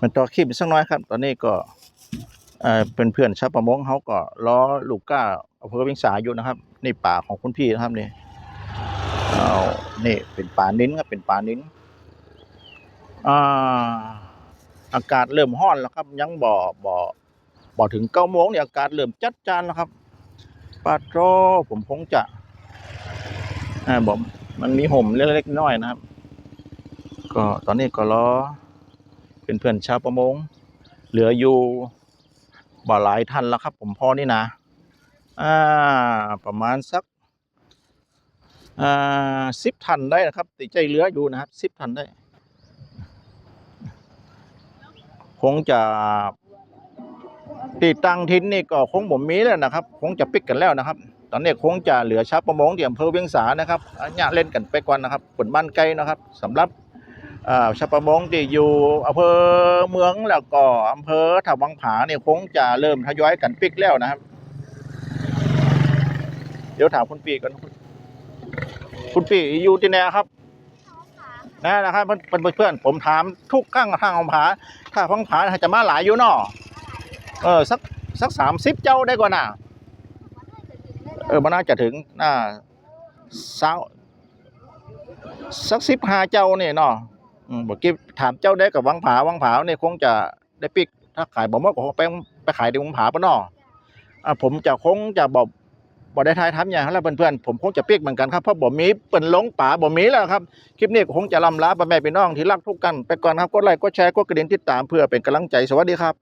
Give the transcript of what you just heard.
มันต่อคลิปสักน้อยครับ ตอนนี้ก็เออเป็นเพื่อนชาวประมงเขาก็ล้อลูกก้าอำเภอเวียงสาอยู่นะครับนี่ป่าของคุณพี่นะครับนี่เอานี่เป็นป่านิ้นครับเป็นป่านิ้นอ่าอากาศเริ่มร้อนแล้วครับ ยังบ่บ่บ่ถึงเก้าโมงเนี่ยอากาศเริ่มจัดจานแล้วครับปาโตรผมคงจะอ่าผมมันมีห่มเล็กๆน้อยนะครับ ก็ตอนนี้ก็รอเป็นเพื่อนชาวประมง เหลืออยู่บ่หลายท่านแล้วครับ ผมพอนี่นะอ่าประมาณสักอ่าสิบทันได้นะครับ ติดใจเหลืออยู่นะครับสิบทันได้ คงจะติดตั้งทินนี่ก็คงบ่มีแล้วนะครับ คงจะปิดกันแล้วนะครับ ตอนนี้คงจะเหลือชาวประมงที่อำเภอเวียงสานะครับอันเนี้เล่นกันไปก่อนนะครับผลบ้านไกลนะครับสำหรับ ชาวประมงที่อยู่อำเภอเมืองแล้วก็อำเภอถาวังผาเนี่ยคงจะเริ่มทยอยกันปิกแล้วนะครับ เดี๋ยวถามคุณปีก่อนคุณคุณปีอยู่ที่ไหนครับนะนะครับเพื่อนเพื่อนเพื่อนผมถามทุกข้างทางของผาถ้าพังผาจะมาหลายอยู่นาะเออสักสักสามสิบเจ้าได้กว่าน่ะเออมันน่าจะถึงน่าสาวสักสิบห้าเจ้าเนี่ยนาะอืม บอกกี้ถามเจ้าได้กับวังผาวังผาเนี่ยคงจะได้ปิกถ้าขายบอกว่าไปไปขายในวังผาปะนออ่าผมจะคงจะบอกบอกได้ทายทำอย่างนั้นแล้วเพื่อนๆผมคงจะปิกเหมือนกันครับเพราะบ่มีเปิ่นหลงป่าบ่มีแล้วครับคลิปนี้คงจะลำลาไปแม่พี่น้องที่รักทุกกันไปก่อนครับกดไลค์กดแชร์กดกระดิ่งติดตามเพื่อเป็นกำลังใจสวัสดีครับ